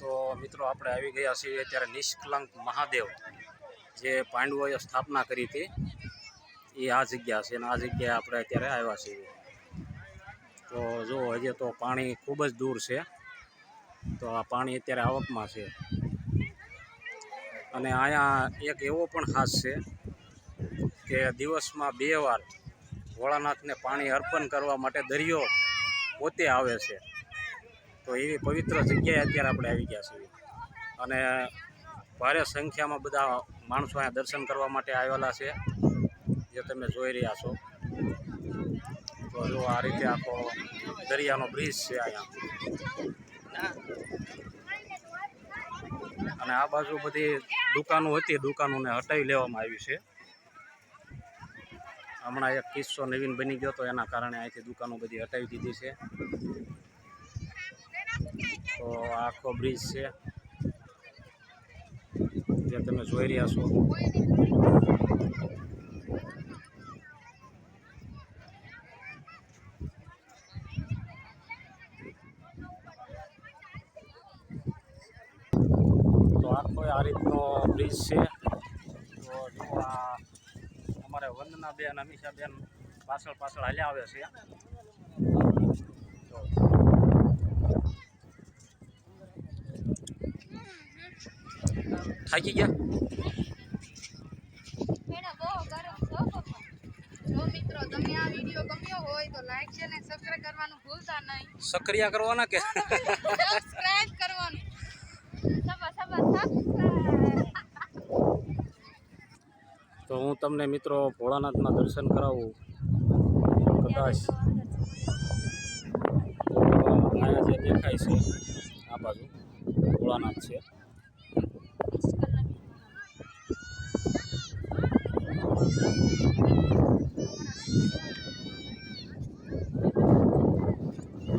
તો મિત્રો આપણે આવી ગયા છીએ અત્યારે નિષ્કલંક મહાદેવ જે પાંડવોએ સ્થાપના કરી હતી, એ આ જગ્યા છે અને આ જગ્યાએ આપણે અત્યારે આવ્યા છીએ. તો જો હજી તો પાણી ખૂબ જ દૂર છે, તો આ પાણી અત્યારે આવકમાં છે. અને અહીંયા એક એવો પણ ખાસ છે કે દિવસમાં બે વાર ભોળાનાથને પાણી અર્પણ કરવા માટે દરિયો પોતે આવે છે. તો એવી પવિત્ર જગ્યાએ અત્યારે આપણે આવી ગયા છીએ. અને ભારે સંખ્યામાં બધા માણસો અહીંયા દર્શન કરવા માટે આવેલા છે, જે તમે જોઈ રહ્યા છો. તો જો આ રીતે આખો દરિયાનો બ્રિજ છે અહીંયા. અને આ બાજુ બધી દુકાનો હતી, દુકાનોને હટાવી લેવામાં આવી છે. હમણાં એક કિસ્સો નવીન બની ગયો તો એના કારણે અહીંથી દુકાનો બધી હટાવી દીધી છે. તો આખો બ્રિજ છે. જે તમે જોઈ રહ્યા છો. તો આખો આ રીતનો બ્રિજ છે. તો આ અમારે વંદના બેન અમીષા બેન પાછળ પાછળ હાલ્યા આવે છે તો થાકી ગયા મેડમ બહુ ગરમ છો પપ્પા. જો મિત્રો તમને આ વીડિયો ગમ્યો હોય તો લાઈક છે ને સબસ્ક્રાઇબ કરવાનું ભૂલતા નહીં. સક્રિયા કરવાના કે? સબસ્ક્રાઇબ કરવાનું. સબા સબા સબસ્ક્રાઇબ તો હું તમને મિત્રો ભોળાનાથના દર્શન કરાવું. કદાચ અહીંયા જે દેખાય છે આ બાજુ ભોળાનાથ છે.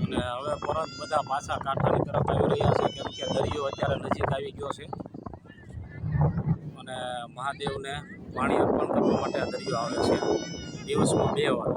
અને હવે પરત બધા પાછા કાંઠાની તરફ આવી રહ્યા છે, કેમ કે દરિયો અત્યારે નજીક આવી ગયો છે. અને મહાદેવને પાણી અર્પણ કરવા માટે દરિયો આવે છે. દિવસમાં બે વાર.